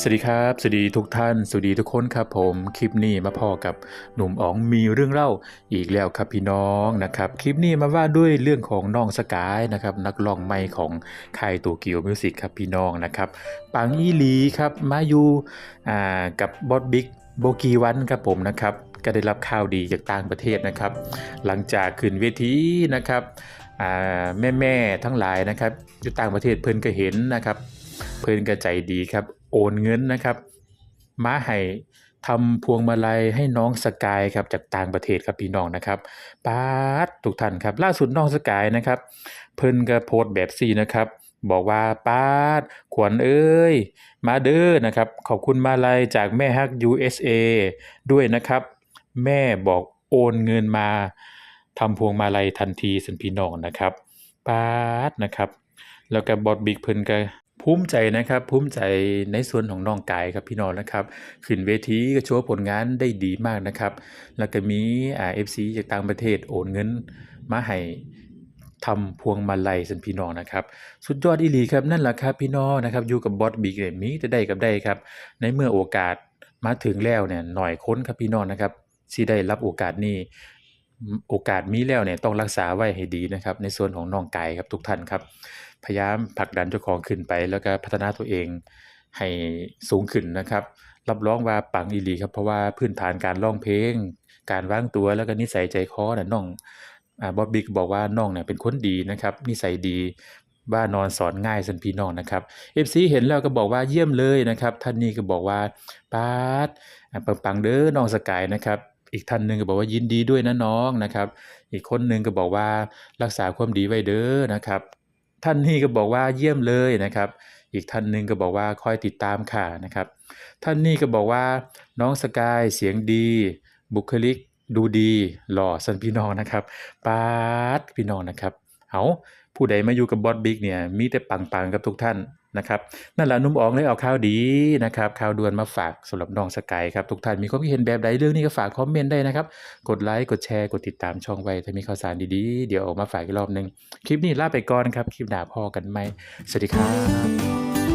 สวัสดีครับ สวัสดีทุกท่าน สวัสดีทุกคนครับผมคลิปนี้มาพอกับหนุ่มอ๋องมีเรื่องเล่าอีกแล้วครับพี่น้องนะครับคลิปนี้มาว่าด้วยเรื่องของน้องสกายนะครับนักร้องใหม่ของค่ายโตเกียวมิวสิกครับพี่น้องนะครับปังอีหลีครับมาอยู่กับบอสบิ๊กโบกีวันครับผมนะครับก็ได้รับข่าวดีจากต่างประเทศนะครับ หลังจากขึ้นเวทีนะครับอ่แม่ทั้งหลายนะครับอยู่ต่างประเทศเพิ่นก็เห็นนะครับ เพิ่นก็ใจดีครับ โอนเงินนะครับมาให้ทำพวงมาลัยให้น้องสกายครับจากต่างประเทศครับพี่น้องนะครับปาดทุกท่านครับ ล่าสุดน้องสกายนะครับ เพิ่นก็โพสต์แบบซี่นะครับ บอกว่าปาดขวัญเอ้ย มาเด้อนะครับ ขอบคุณมาลัยจากแม่ฮัก USA ด้วยนะครับ แม่บอกโอนเงินมาทำพวงมาลัยทันทีสันพี่น้องนะครับปาดนะครับ แล้วก็บอสบิ๊กเพิ่นก็ ภูมิใจนะครับภูมิใจในส่วนของน้องกายครับพี่น้องนะครับขึ้นเวทีก็โชว์ผลงานได้ดีมากนะครับ แล้วก็มีอ่า FC จากต่างประเทศโอนเงินมาให้ทำพวงมาลัยสันพี่น้องนะครับสุดยอดอีหลีครับนั่นแหละครับพี่น้องนะครับอยู่กับบอสบิ๊กเนี่ยมีแต่ได้กับได้ครับ ในเมื่อโอกาสมาถึงแล้วเนี่ยหน่อยค้นครับพี่น้องนะครับสิได้รับโอกาสนี้โอกาสมีแล้วเนี่ยต้องรักษาไว้ให้ดีนะครับ ในส่วนของน้องกายครับทุกท่านครับ พยายามผลักดันเจ้าของขึ้นไปแล้วก็พัฒนาตัวเองให้สูงขึ้นนะครับ รับรองว่าปังอีหลีครับเพราะว่าพื้นฐานการร้องเพลง การวางตัวแล้วก็นิสัยใจคอน่ะน้องอ่าบอบบี้ก็บอกว่าน้องเนี่ยเป็นคนดีนะครับนิสัยดีว่านอนสอนง่ายสันพี่น้องนะครับ FC เห็นแล้วก็บอกว่าเยี่ยมเลยนะครับท่านนี้ก็บอกว่าปาดอ่าปังๆเด้อน้องสกายนะครับอีกท่านหนึ่งก็บอกว่ายินดีด้วยนะน้องนะครับ อีกคนหนึ่งก็บอกว่ารักษาความดีไว้เด้อนะครับ ท่านนี้ก็บอกว่าเยี่ยมเลยนะครับ อีกท่านหนึ่งก็บอกว่าคอยติดตามค่ะนะครับ ท่านนี้ก็บอกว่าน้องสกายเสียงดี บุคลิกดูดีหล่อสันพี่น้องนะครับปาดพี่น้องนะครับ เอาผู้ใดมาอยู่กับบอสบิ๊กเนี่ยมีแต่ปังๆกับทุกท่าน นะครับนั่นแหละนุ่มอ๋องเลยเอาข่าวดีนะครับข่าวด่วนมาฝากสำหรับน้องสกายครับทุกท่านมีความคิดเห็นแบบใดเรื่องนี้ก็ฝากคอมเมนต์ได้นะครับ กดไลค์กดแชร์กดติดตามช่องไว้ถ้ามีข่าวสารดีๆ เดี๋ยวออกมาฝากอีกรอบหนึ่งคลิปนี้ลาไปก่อนครับ คลิปหน้าพ่อกันไหมสวัสดีครับ